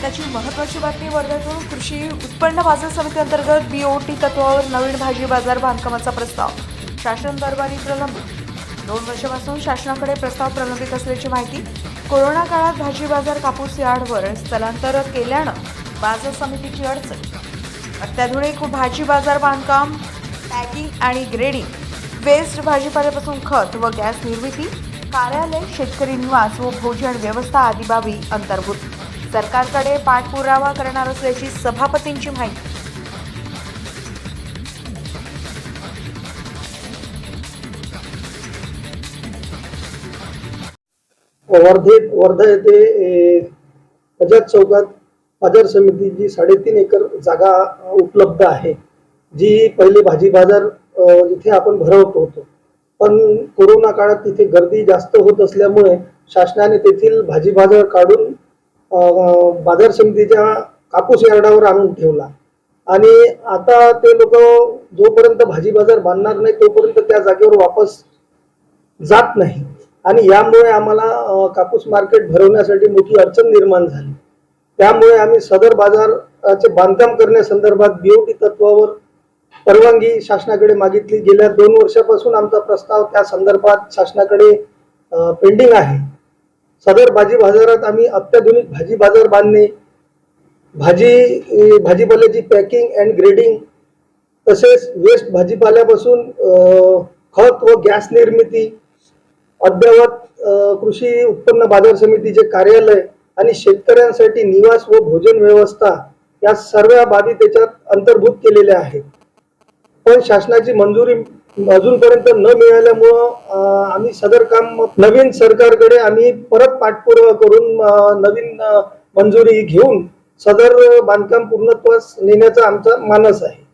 त्याची महत्वाची बातमी वर्ध्यातून कृषी उत्पन्न बाजार समिती अंतर्गत बीओटी तत्वावर नवीन भाजी बाजार बांधकामाचा प्रस्ताव. शासन दरबारी प्रलंबित दोन वर्षापासून शासनाकडे प्रस्ताव प्रलंबित असल्याची माहिती कोरोना काळात भाजी बाजार कापूस यार्डवर स्थलांतर केल्यानं बाजार समितीची अडचण. अत्याधुनिक भाजी बाजार बांधकाम पॅकिंग आणि ग्रेडिंग वेस्ट भाजीपाल्यापासून खत व गॅस निर्मिती कार्यालय शेतकरी निवास व भोजन व्यवस्था आदी बाबी अंतर्भूत. सरकारकडे पाठपुरावा करणार असल्याची सभापतींची माहिती. वर्धेत वर्धा येथे ए, बजाज चौकात बाजार समितीची साडेतीन एकर जागा उपलब्ध आहे. जी पहिले भाजी बाजार इथे आपण भरवत होतो. पण कोरोना काळात तिथे गर्दी जास्त होत असल्यामुळे शासनाने तेथील भाजी बाजार काढून बाजार समितीच्या कापूस यार्डावर आणून ठेवला. आणि आता ते लोक जोपर्यंत भाजी बाजार बांधणार नाही तोपर्यंत त्या जागेवर वापस जात नाही. आणि यामुळे आम्हाला कापूस मार्केट भरवण्यासाठी मोठी अडचण निर्माण झाली. त्यामुळे आम्ही सदर बाजाराचे बांधकाम करण्यासंदर्भात बीओटी तत्वावर परवानगी शासनाकडे मागितली. गेल्या दोन वर्षापासून आमचा प्रस्ताव त्या संदर्भात शासनाकडे पेंडिंग आहे. सदर भाजी बाजारात आम्ही अत्याधुनिक भाजी बाजार बांधणे भाजी भाजीपाल्याची पॅकिंग अँड ग्रेडिंग तसेच वेस्ट भाजीपाल्यापासून खत व गॅस निर्मिती अद्ययावत कृषी उत्पन्न बाजार समितीचे कार्यालय आणि शेतकऱ्यांसाठी निवास व भोजन व्यवस्था या सर्व बाबी त्याच्यात अंतर्भूत केलेल्या आहेत. पण शासनाची मंजुरी अजूनपर्यंत न मिळाल्यामुळं आम्ही सदर काम नवीन सरकारकडे आम्ही परत पाठपुरावा करून नवीन मंजुरी घेऊन सदर बांधकाम पूर्णत्वास नेण्याचा आमचा मानस आहे.